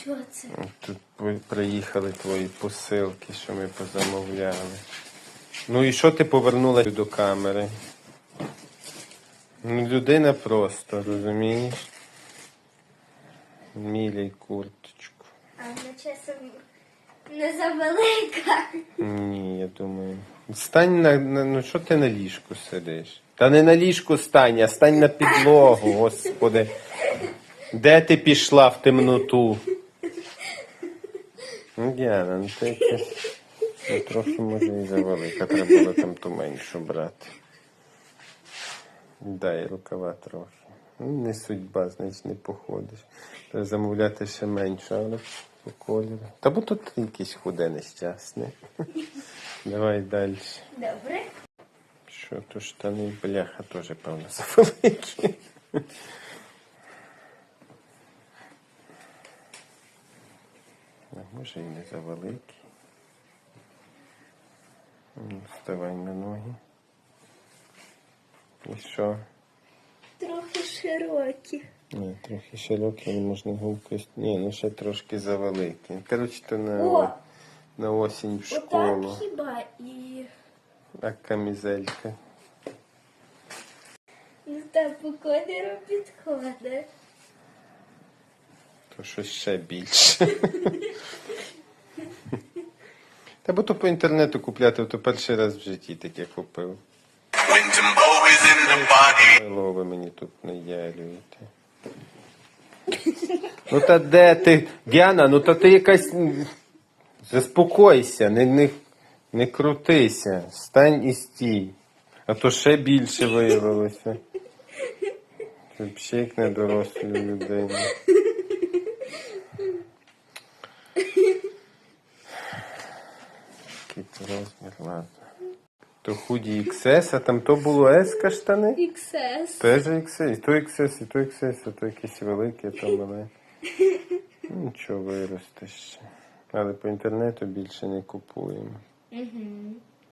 Що це? Тут приїхали твої посилки, що ми позамовляли. Ну і що ти повернула до камери? Ну, людина просто, розумієш? Міляй курточку. А вона часом не завелика. Ні, я думаю. Стань на, на ну що ти на ліжку сидиш? Та не на ліжку стань, а стань на підлогу, господи. Де ти пішла в темноту? Ну, Діана, ну якась ну, трохи може і завелика. Треба було там ту меншу брати. Дай рукава трохи. Ну, не судьба, значить не походиш. Треба замовляти ще менше, але по кольору. Та бо тут якийсь худе нещасний. Давай далі. Добре. Що то штани, бляха, теж, певно, завеликі. Може і не завеликі. Вставай на ноги. І що? Трохи широкі. Ні, трохи широкі, можна губкою. Ні, ну ще трошки завеликі. Коротше, то на, О! на осінь в Отак хіба і А камізелька. ну, та по кольору підходить. То щось ще більше. Та бо то по інтернету купляти, то перший раз в житті таке купив. When Jimbo is in the party. Мило ви мені тут не ялюєте. Ну та де ти? Діана, ну та ти якась. Заспокойся, не, не, не крутися. Стань і стій. А то ще більше виявилося. Взагалі як на дорослу людину. Який то розмір, ладно. То худі XS, а там то було S штани? XS. Теж XS, і то XS, і то XS, а то якісь великі, а то маленькі. Нічого виросте ще. Але по інтернету більше не купуємо. Угу.